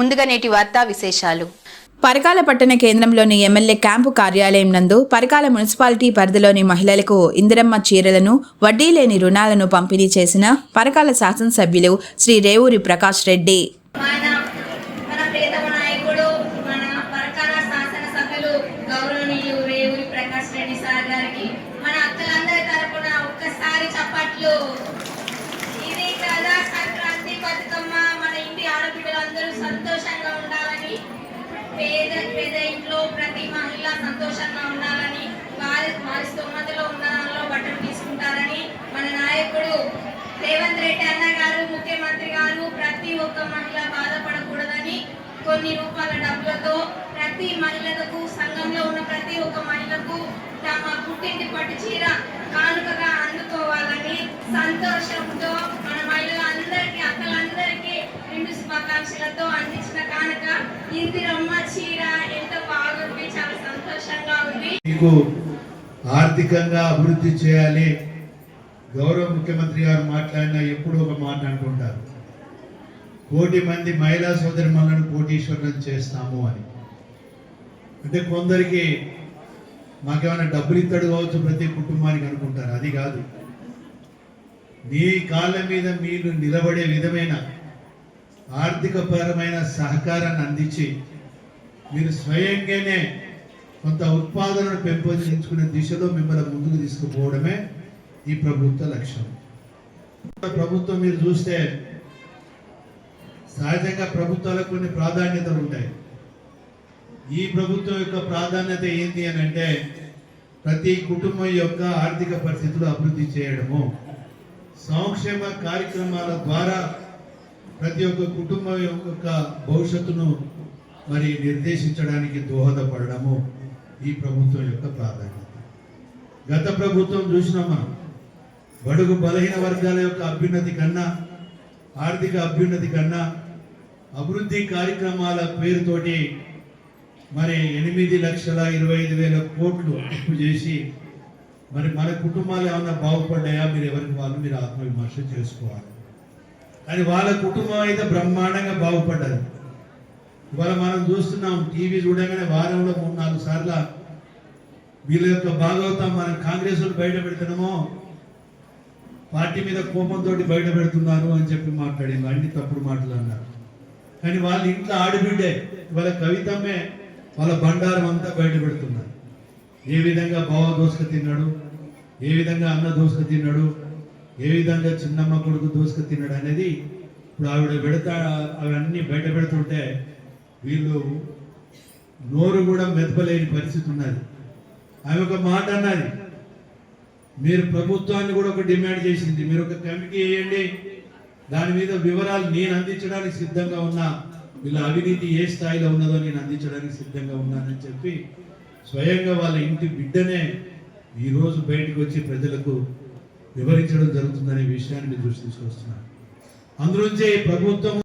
ముందుగా నేటి వార్తా విశేషాలు. పరకాల పట్టణ కేంద్రంలోని ఎమ్మెల్యే క్యాంపు కార్యాలయం నందు పరకాల మున్సిపాలిటీ పరిధిలోని మహిళలకు ఇందిరమ్మ చీరలను వడ్డీ లేని రుణాలను పంపిణీ చేసిన పరకాల శాసనసభ్యులు శ్రీ రేవూరి ప్రకాష్ రెడ్డి. పేద పేద ఇంట్లో ప్రతి మహిళ సంతోషంగా ఉండాలని వారి వారి స్తోమతలో ఉన్న దానిలో బట్టలు తీసుకుంటారని మన నాయకుడు రేవంత్ రెడ్డి అన్న గారు ముఖ్యమంత్రి గారు ప్రతి ఒక్క మహిళ బాధపడకూడదని కొన్ని రూపాయల డబ్బులతో ప్రతి మహిళలకు సంఘంలో ఉన్న ప్రతి ఒక్క మహిళకు తమ పుట్టింటి పట్టు చీర కానుకగా అందుకోవాలని సంతోషంతో మన మహిళలందరికీ అక్కలందరికీ రెండు శుభాకాంక్షలతో అందించిన కానుక ఇందిరమ్మ చీర ఎంత బాగుంది చాలా సంతోషంగా ఉంది. మీకు ఆర్థికంగా అభివృద్ధి చేయాలి. గౌరవ ముఖ్యమంత్రి గారు మాట్లాడినా ఎప్పుడూ ఒక మాట అంటుంటారు. కోటి మంది మహిళా సోదరిమణులను కోటీశ్వరులను చేస్తాము అని. అంటే కొందరికి మాకేమైనా డబ్బులు ఇస్తాడు కావచ్చు ప్రతి కుటుంబానికి అనుకుంటారు. అది కాదు. మీ కాళ్ళ మీద మీరు నిలబడే విధమైన ఆర్థికపరమైన సహకారాన్ని అందించి మీరు స్వయంగానే కొంత ఉత్పాదనను పెంపొందించుకునే దిశలో మిమ్మల్ని ముందుకు తీసుకుపోవడమే ఈ ప్రభుత్వ లక్ష్యం. ప్రభుత్వం మీరు చూస్తే సహజంగా ప్రభుత్వాలకు కొన్ని ప్రాధాన్యతలు ఉంటాయి. ఈ ప్రభుత్వం యొక్క ప్రాధాన్యత ఏంటి అని అంటే ప్రతి కుటుంబం యొక్క ఆర్థిక పరిస్థితులు అభివృద్ధి చేయడము. సంక్షేమ కార్యక్రమాల ద్వారా ప్రతి ఒక్క కుటుంబం యొక్క భవిష్యత్తును మరి నిర్దేశించడానికి దోహదపడము ఈ ప్రభుత్వం యొక్క ప్రాధాన్యత. గత ప్రభుత్వం చూసినామా బడుగు బలహీన వర్గాల యొక్క అభ్యున్నతి కన్నా ఆర్థిక అభ్యున్నతి కన్నా అభివృద్ధి కార్యక్రమాల పేరుతోటి మరి ఎనిమిది లక్షల ఇరవై ఐదు వేల కోట్లు అప్పు చేసి మరి మన కుటుంబాలు ఏమన్నా బాగుపడ్డాయా? మీరు ఎవరికి వాళ్ళు మీరు ఆత్మవిమర్శ చేసుకోవాలి. కానీ వాళ్ళ కుటుంబం అయితే బ్రహ్మాండంగా బాగుపడ్డది. ఇవాళ మనం చూస్తున్నాం టీవీ చూడగానే వారంలో మూడు నాలుగు సార్లు వీళ్ళ యొక్క భాగవతం మనం కాంగ్రెస్ వాళ్ళు బయట పెడుతున్నామో పార్టీ మీద కోపంతో బయట పెడుతున్నారు అని చెప్పి మాట్లాడింది. అన్ని తప్పుడు మాటలు అన్నారు. కానీ వాళ్ళ ఇంట్లో ఆడబిడ్డే వాళ్ళ కవితమ్మే వాళ్ళ బండారం అంతా బయట పెడుతున్నారు. ఏ విధంగా బావ దోసుక తిన్నాడు? ఏ విధంగా అన్న దోసుక తిన్నాడు? ఏ విధంగా చిన్నమ్మ కొడుకు దోసుక తిన్నాడు అనేది ఇప్పుడు ఆవిడ పెడతా అవన్నీ బయట పెడుతుంటే వీళ్ళు నోరు కూడా మెదపలేని పరిస్థితి ఉన్నది. ఆమె ఒక మాట అన్నది మీరు ప్రభుత్వాన్ని కూడా ఒక డిమాండ్ చేసింది మీరు ఒక కమిటీ వేయండి. దాని మీద వివరాలు నేను అందించడానికి సిద్ధంగా ఉన్నా వీళ్ళ అవినీతి ఏ స్థాయిలో ఉన్నదో నేను అందించడానికి సిద్ధంగా ఉన్నానని చెప్పి స్వయంగా వాళ్ళ ఇంటి బిడ్డనే ఈరోజు బయటకు వచ్చి ప్రజలకు వివరించడం జరుగుతుందనే విషయాన్ని మీరు దృష్టి తీసుకొస్తున్నారు ప్రభుత్వం